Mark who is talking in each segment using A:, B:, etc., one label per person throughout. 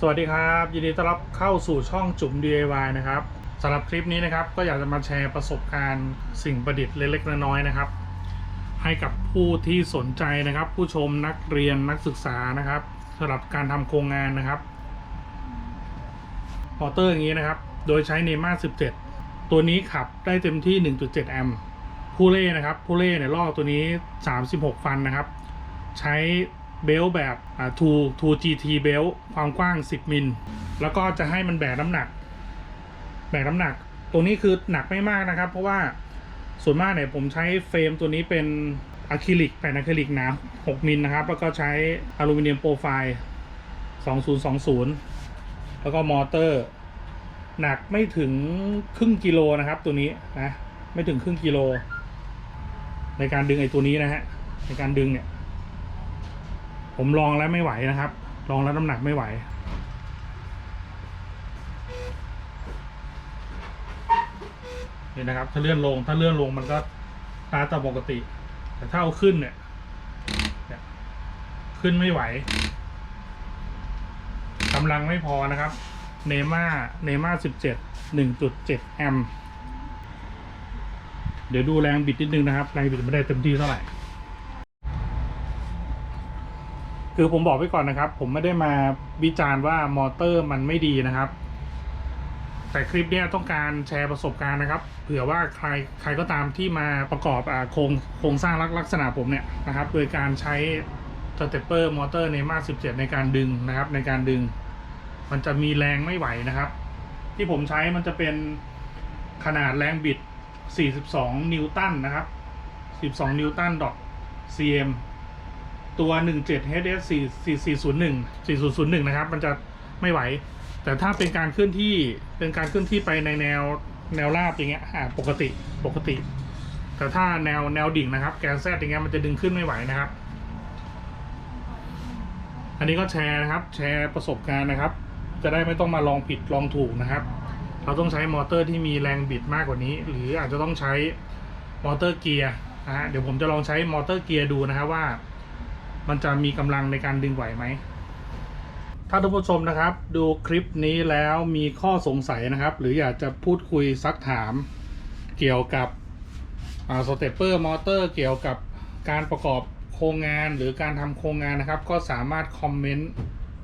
A: สวัสดีครับ ยินดีต้อนรับเข้าสู่ช่องจุ๋ม DIY นะครับสำหรับคลิปนี้นะครับก็อยากจะมาแชร์ประสบการณ์สิ่งประดิษฐ์เล็กๆน้อยๆนะครับ ให้กับผู้ที่สนใจนะครับ ผู้ชมนักเรียนนักศึกษานะครับสำหรับการทำโครงงานนะครับมอเตอร์อย่างนี้นะครับ โดยใช้เนม่า17 ตัวนี้ขับได้เต็มที่ 1.7 แอมป์ผู้เล่นะครับผู้เล่เนี่ยลอกตัวนี้ 36 ฟันนะครับ ใช้ เบลต์แบบอ่า2 2 GT เบลต์ความกว้าง 10 มิล แล้วก็จะให้มันแบกน้ำหนัก แบกน้ำหนัก ตัวนี้คือหนักไม่มากนะครับ เพราะว่าส่วนมากเนี่ยผมใช้เฟรมตัวนี้เป็นอะคริลิกแผ่นอะคริลิกหนา6มิลนะครับ แล้วก็ใช้อลูมิเนียมโปรไฟล์2020 แล้วก็มอเตอร์ หนักไม่ถึงครึ่งกิโลนะครับตัวนี้นะไม่ถึงครึ่งกิโล ในการดึงไอ้ตัวนี้นะฮะในการดึงเนี่ย ผมลองแล้วไม่ไหวนะครับ ลองแล้วน้ำหนักไม่ไหว นี่นะครับ ถ้าเลื่อนลง ถ้าเลื่อนลงมันก็ตาตามปกติ แต่ถ้าเอาขึ้นเนี่ย ขึ้นไม่ไหวกำลังไม่พอนะครับ เนม่า เนม่าสิบเจ็ดหนึ่งจุดเจ็ดแอมเดี๋ยวดูแรงบิดนิดนึงนะครับ แรงบิดไม่ได้เต็มที่เท่าไหร่ คือผมบอกไว้ก่อนนะครับ ผมไม่ได้มาวิจารณ์ว่ามอเตอร์มันไม่ดีนะครับ แต่คลิปเนี้ยต้องการแชร์ประสบการณ์นะครับ เผื่อว่าใครใครก็ตามที่มาประกอบอโครงโครงสร้างลักษณะผมเนี่ยนะครับ โดยการใช้สเตปเปอร์มอเตอร์เนม่า17ในการดึงนะครับ ในการดึง มันจะมีแรงไม่ไหวนะครับ ที่ผมใช้มันจะเป็นขนาดแรงบิด 42 นิวตันนะครับ 12 นิวตันดอท cm ตัว 17 HS 4401 4001 นะครับ มันจะไม่ไหว แต่ถ้าเป็นการเคลื่อนที่เป็นการเคลื่อนที่ไปในแนวแนวราบอย่างเงี้ยอ่าปกติปกติ แต่ถ้าแนวแนวดิ่งนะครับ แกนแซดอย่างเงี้ยมันจะดึงขึ้นไม่ไหวนะครับ อันนี้ก็แชร์นะครับ แชร์ประสบการณ์นะครับ จะได้ไม่ต้องมาลองผิดลองถูกนะครับ เราต้องใช้มอเตอร์ที่มีแรงบิดมากกว่านี้ หรืออาจจะต้องใช้มอเตอร์เกียร์นะฮะเดี๋ยวผมจะลองใช้มอเตอร์เกียร์ดูนะครับว่า มันจะมีกำลังในการดึงไหวไหม ถ้าท่านผู้ชมนะครับ ดูคลิปนี้แล้วมีข้อสงสัยนะครับ หรืออยากจะพูดคุยซักถาม เกี่ยวกับสเตปเปอร์มอเตอร์เกี่ยวกับการประกอบโครงงานหรือการทำโครงงานนะครับ ก็สามารถคอมเมนต์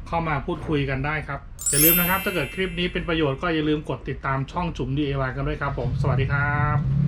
A: เข้ามาพูดคุยกันได้ครับ อย่าลืมนะครับ ถ้าเกิดคลิปนี้เป็นประโยชน์ก็อย่าลืมกดติดตามช่องจุ๋ม DIY กันด้วยครับผม สวัสดีครับ